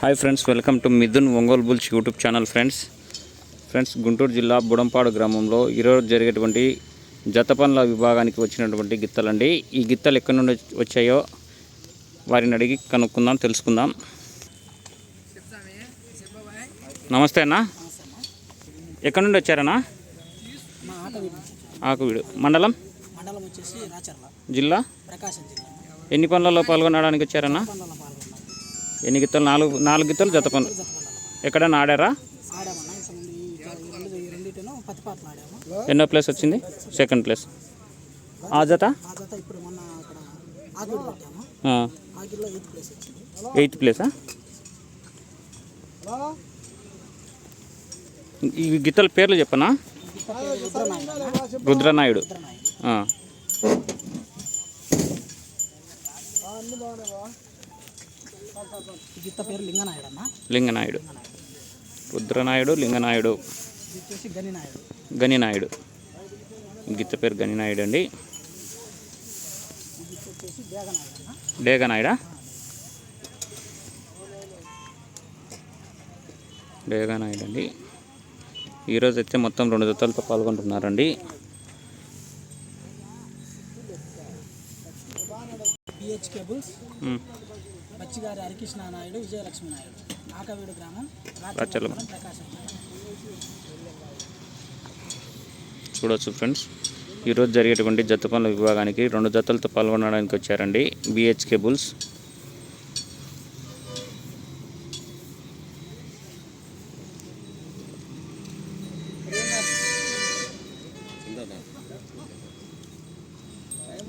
Hi friends welcome to Mithun Ongole Bulls YouTube channel friends. Friends Guntur జిల్లా బుడంపాడు గ్రామంలో ఈరోజు జరిగేటువంటి జత పనుల విభాగానికి వచ్చినటువంటి గిత్తలండి. ఈ గిత్తలు ఎక్కడి నుండి వచ్చాయో వారిని అడిగి కనుక్కుందాం తెలుసుకుందాం. నమస్తే అన్న. ఎక్కడి నుండి వచ్చారన్నా? ఆకువీడు. మండలం? జిల్లా? ఎన్ని పనులలో పాల్గొనడానికి వచ్చారన్నా? ఎన్ని గిత్తలు? నాలుగు నాలుగు గిత్తలు జత పనులు జత పనులలో ఎక్కడైనా ఆడారా ఎన్నో ప్లేస్ వచ్చింది? Second place. ఆ జత? ఆ జత ఇప్పుడు మొన్న అక్కడ ఆగిడి పెట్టాము. ఆ, ఆగిడిలో ఎయిత్ ప్లేస్ వచ్చింది. ఎయిత్ ప్లేసా? ఈ గిత్తల పేర్లు చెప్పనా? రుద్రనాయుడు. అన్న. ఈ గిత్త పేరు లింగనాయుడు అన్న లింగనాయుడు. రుద్రనాయుడు లింగనాయుడు. వచ్చేసి గనినాయుడు. గిత్త పేరు గనినాయుడు అండి. డేగనాయుడా? డేగనాయుడు అండి. ఈరోజు అయితే మొత్తం రెండు జతలతో పాల్గొంటున్నారండి. కేబుల్స్. బచ్చిగారి హరికృష్ణ నాయుడు విజయలక్ష్మి నాయుడు ఆకవీడు గ్రామం ప్రకాశం. చూడవచ్చు ఫ్రెండ్స్. ఈరోజు జరిగేటువంటి జత పనుల విభాగానికి రెండు జతలతో పాల్గొనడానికి వచ్చారండి బిహెచ్కే బుల్స్ టైం